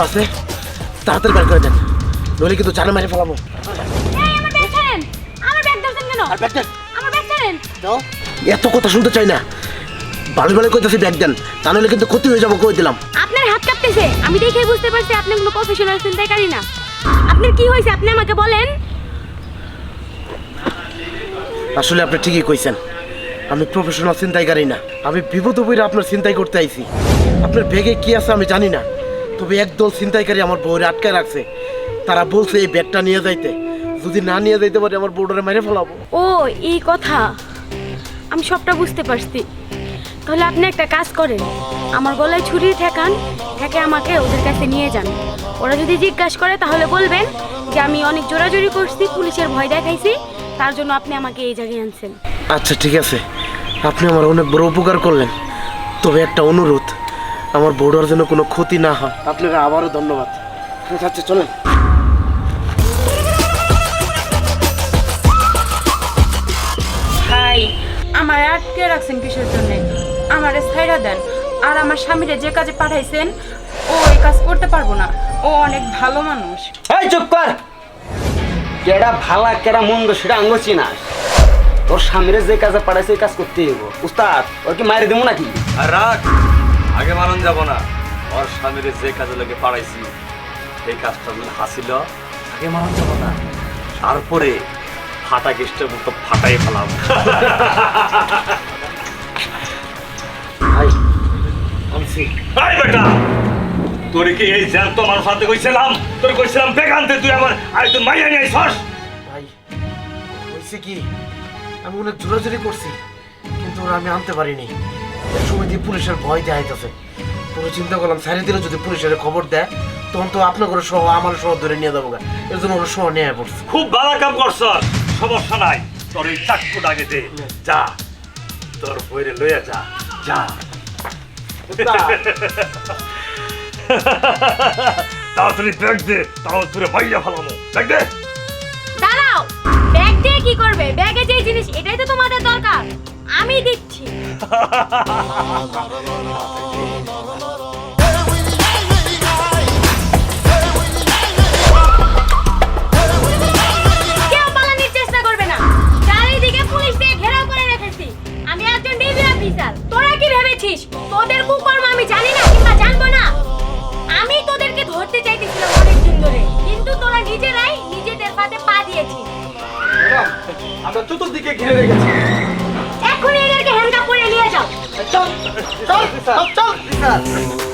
আছে? তাড়াতাড়ি বের করে দেন। নইলে কিন্তু জানে মেরে ফেলাবো। আর ব্যাগ দেন দাও। এত কথা শুনতে চাই না। ভালো ভালো কইতেছি ব্যাগ দেন। তা নাহলে কিন্তু ক্ষতি হয়ে যাব কই দিলাম। আপনার হাত কাঁপতেছে। আমি দেখেই বুঝতে পারছি আপনি কোনো প্রফেশনাল চিন্তাকারী না। আপনার কি হয়েছে? আপনি আমাকে বলেন। আসলে আপনি ঠিকই কইছেন। আমি প্রফেশনাল চিন্তাইকারী না। আমি বিপদ বইরা আপনার চিন্তাই করতে আইছি। আপনার ব্যাগে কি আছে আমি জানি না। তবে একদল চিন্তাইকারী আমার বউরে আটকায় রাখছে। তারা বলছে এই ব্যাগটা নিয়ে যাইতে। যদি না নিয়ে যাইতে পারে আমার বউডারে মেরে ফেলাবো। ও এই কথা। আমি সবটা বুঝতে পারছি। তাহলে আপনি একটা কাজ করেন। আমার গলায় ছুরি ঠেকান ঠেকে আমাকে ওদের কাছে নিয়ে যান। ওরা যদি জিজ্ঞাসা করে তাহলে বলবেন যে আমি অনেক জোরাজোরি করছি পুলিশের ভয় দেখাইছি তার জন্য আপনি আমাকে এই জায়গায় আনছেন। আচ্ছা ঠিক আছে। আপনি আমার অনেক বড় উপকার করলেন। তবে একটা অনুরোধ। আমার বউডার যেন কোনো ক্ষতি না হয়। আপনাকে আবারও ধন্যবাদ। ঠিক আছে চলেন। ভাই আমার আটকে রাখছেন কিসের জন্য? আমারে ছাইরা দেন। আর আমার স্বামীরে যে কাজে পাঠাইছেন ও এই কাজ করতে পারব না। ও অনেক ভালো মানুষ। এই চুপ কর! কেডা ভালা কেডা মন্দ সেটা আঙ্গ চিনাস তোর স্বামীরে যে কাজে পাঠাইছে এই কাজ করতেই হইব। উস্তাদ ওর কি মায়ের দেবো নাকি? আর রাখ আগে মারণ যাব না। ওর স্বামীর যে কাজে লোকে পাড়াইছি সেই কাজটা যদি হাসিল আগে মারণ যাব না। তারপরে ফাটা কেষ্টের মতো ফাটাই ফেলাম। ভাই বেটা! তোর কি এই জ্যান্ত মানুষ হাতে কইছিলাম? তোর কইছিলাম বেগানতে তুই আমার আই তুই মাইয়া নিয়ে আইছস? ভাই হয়েছে কি? আমি অনেক জোরাজোরি করছি কিন্তু ওরা আমি আনতে পারিনি। দিয়ে পুলিশের ভয় দেখাইতেছে। পুরো চিন্তা করলাম সারি দিলে যদি পুলিশের খবর দেয় তখন তো আপনার করে সহ আমার সহ ধরে নিয়ে যাব গা। এর জন্য ওরা সহ নিয়ে পড়ছে। খুব ভালো কাম করছস সমস্যা নাই। তোর এই চাক্কুটা আগে দে যা। তোর বইরে লইয়া যা যা। তাড়াতাড়ি ব্যাগ দে তাহলে তোরে মাইয়া ফেলামো। ব্যাগ দে। দাঁড়াও ব্যাগ দিয়ে কি করবে? ব্যাগে যে জিনিস এটাই তো তোমাদের দরকার। আমি দিচ্ছি। কেউ চেষ্টা করবে না। চারিদিকে পুলিশ দিয়ে ঘেরাও করে আমি তোরা কি ভেবেছিস? তোদের কুকর্ম আমি জানি না কিংবা জানব না। আমি তোদেরকে ধরতে চাইতেছিলাম অনেকদিন ধরে। কিন্তু তোরা নিজেরাই নিজেদের পাতে পা দিয়েছিস। আমরা চতুর্দিকে ঘিরে রেখেছি। নিয়ে যাও। চল চল চল